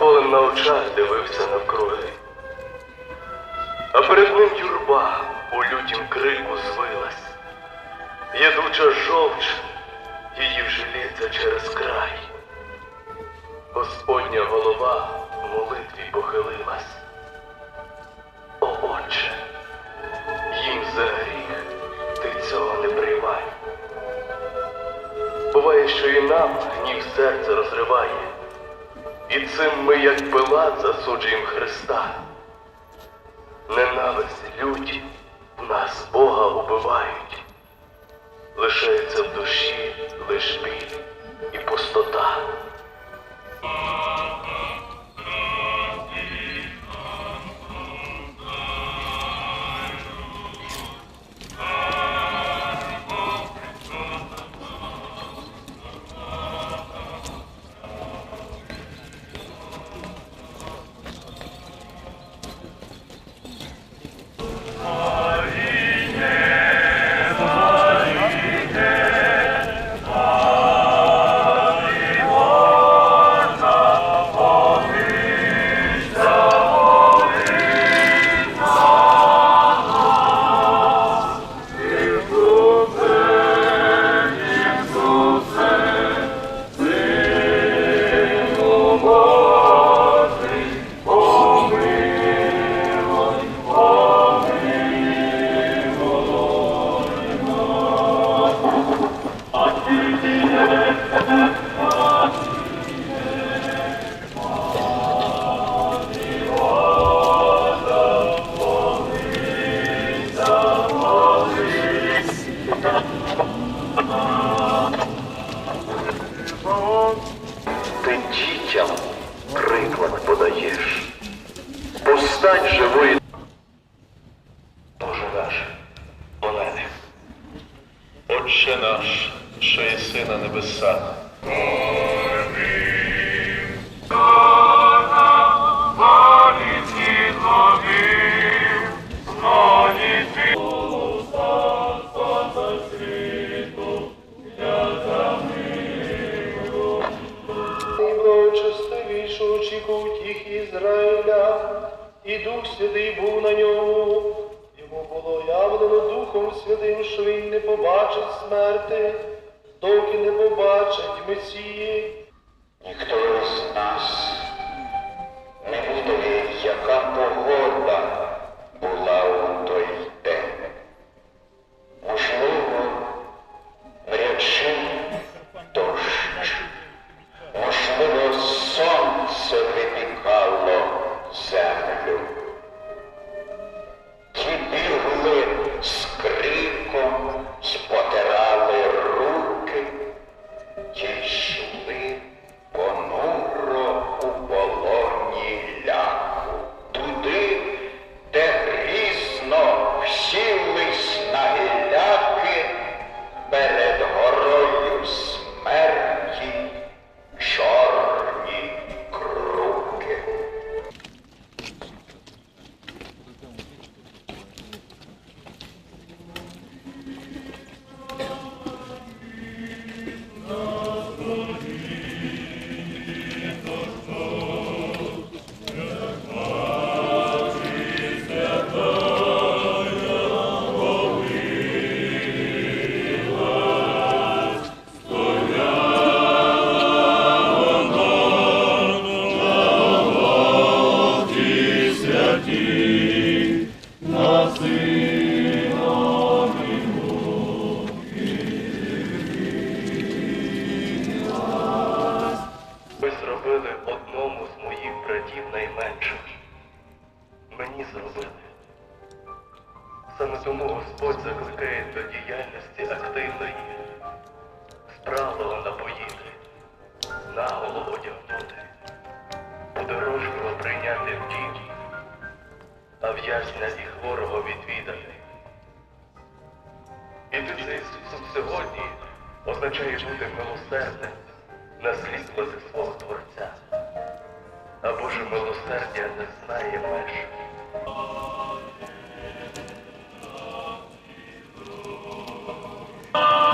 болем на очах дивився навкруги. А перед ним юрба у лютім крику звилась, ядуча жовч, її вжилється через край. Господня голова в молитві похилилась. О, Отче, їм за гріх, ти цього не приймай. Буває, що і нам гнів серце розриває, і цим ми, як Пилат, засуджуємо Христа. Ненависть, лють в нас Бога убивають. Лишається в душі лиш біль і пустота. Живий. Боже наш, молени. Отче наш, що єси на небесах. Святий був на ньому. Йому було явлено Духом Святим, що він не побачить смерти, доки не побачить Месії. Ніхто з нас не буде, яка погода закликає до діяльності активної, справного напоїти, наголо одягнути, подорожнього прийняти в дім, а в'язня і хворого відвідати. І ти спосіб сьогодні означає бути милосердним, наслідство зі свого Творця. А Боже милосердя не знає меж. Oh!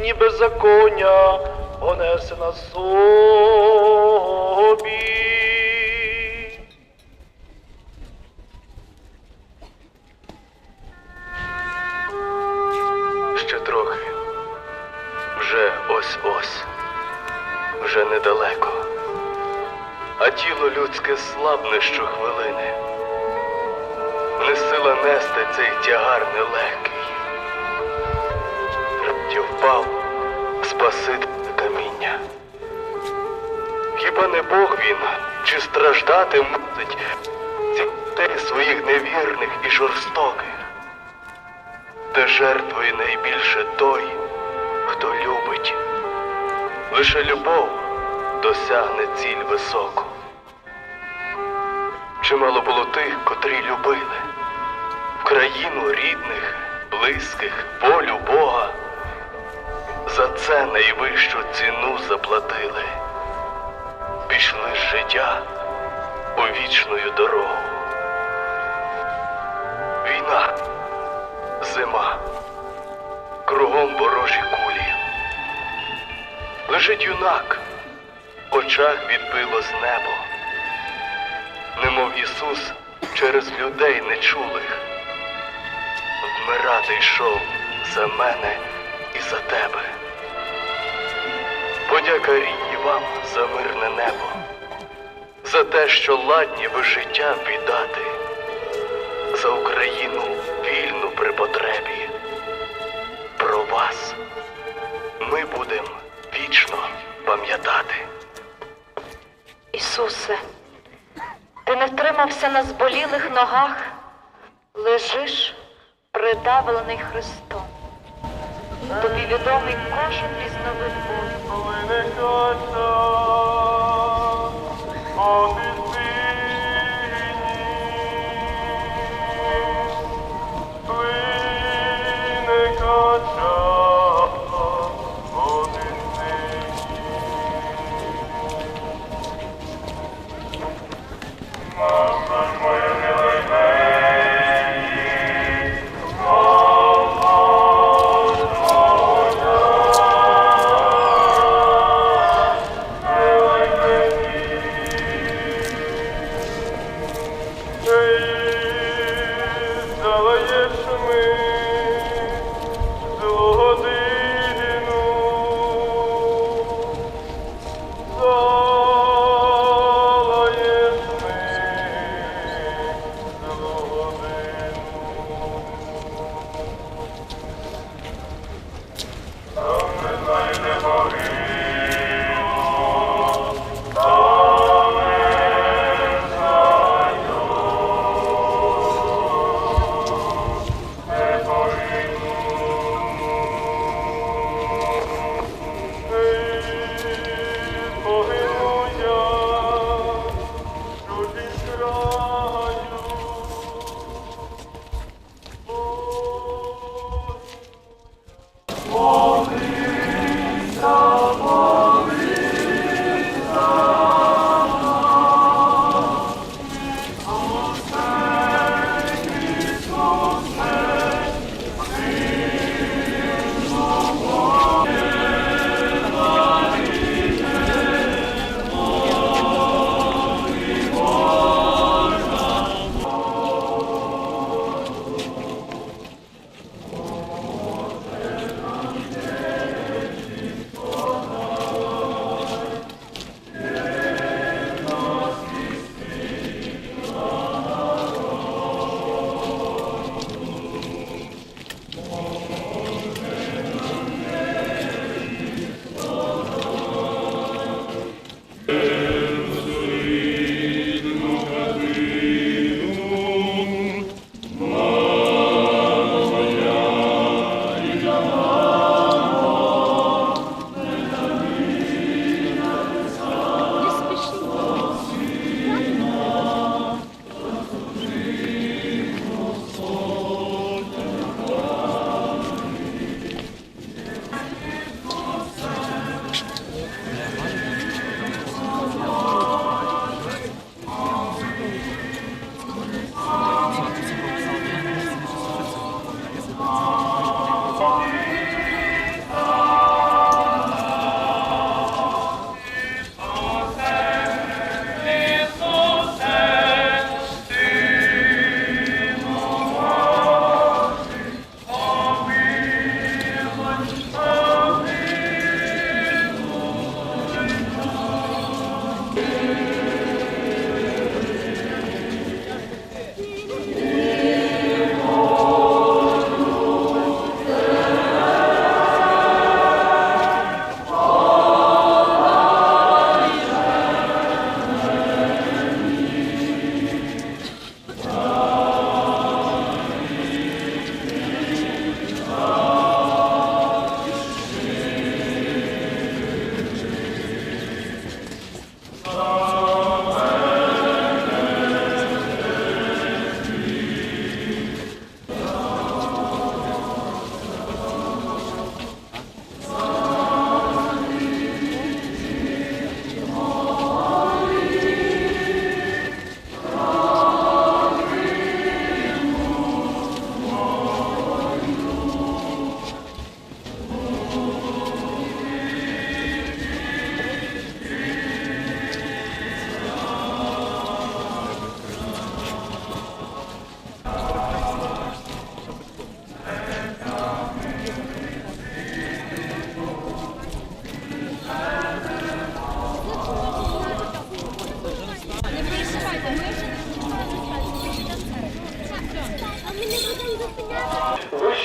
Їхні беззаконня понесе на собі. Ще трохи. Вже ось-ось. Вже недалеко. А тіло людське слабне щохвилини. Не сила нести цей тягар нелегкий. Раптів впав спасити каміння. Хіба не Бог він, чи страждати мусить дітей своїх невірних і жорстоких? Де жертвує найбільше той, хто любить. Лише любов досягне ціль високу. Чимало було тих, котрі любили в країну рідних, близьких, волю Бога. За це найвищу ціну заплатили. Пішли з життя у вічною дорогу. Війна зима, кругом ворожі кулі. Лежить юнак, в очах відбилось небо, немов Ісус через людей нечулих. Вмирати йшов за мене і за тебе. Подяка рідні вам за мирне небо, за те, що ладні ви життя віддати за Україну вільну при потребі. Про вас ми будемо вічно пам'ятати. Ісусе, ти не втримався на зболілих ногах, лежиш придавлений Христом. Тобі відомий кожен різновид Ruhe Gott.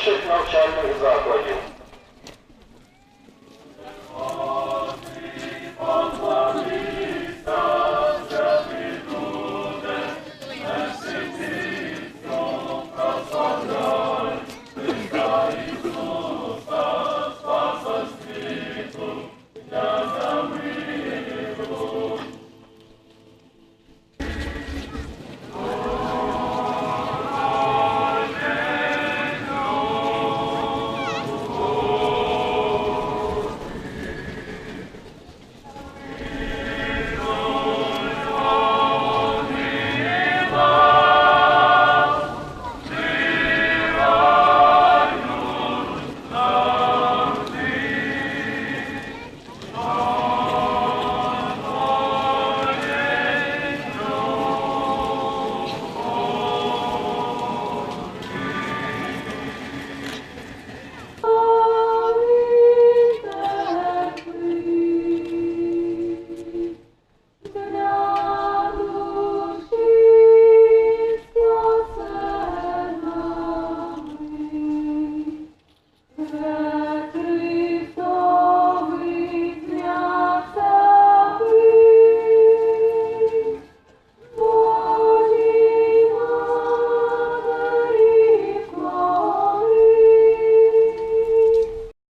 вищих навчальних закладів.